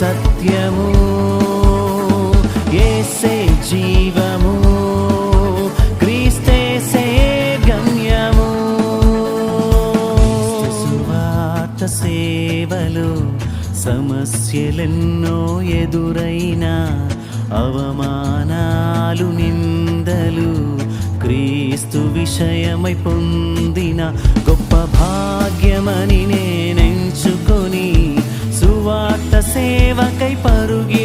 సత్యము ఏసే జీవము క్రీస్తేసే గమ్యము. సువార్త సేవలు సమస్యలెన్నో ఎదురైనా అవమానాలు నిందలు క్రీస్తు విషయమై పొందిన గొప్ప భాగ్యమని பட்ட சேவகை பருகி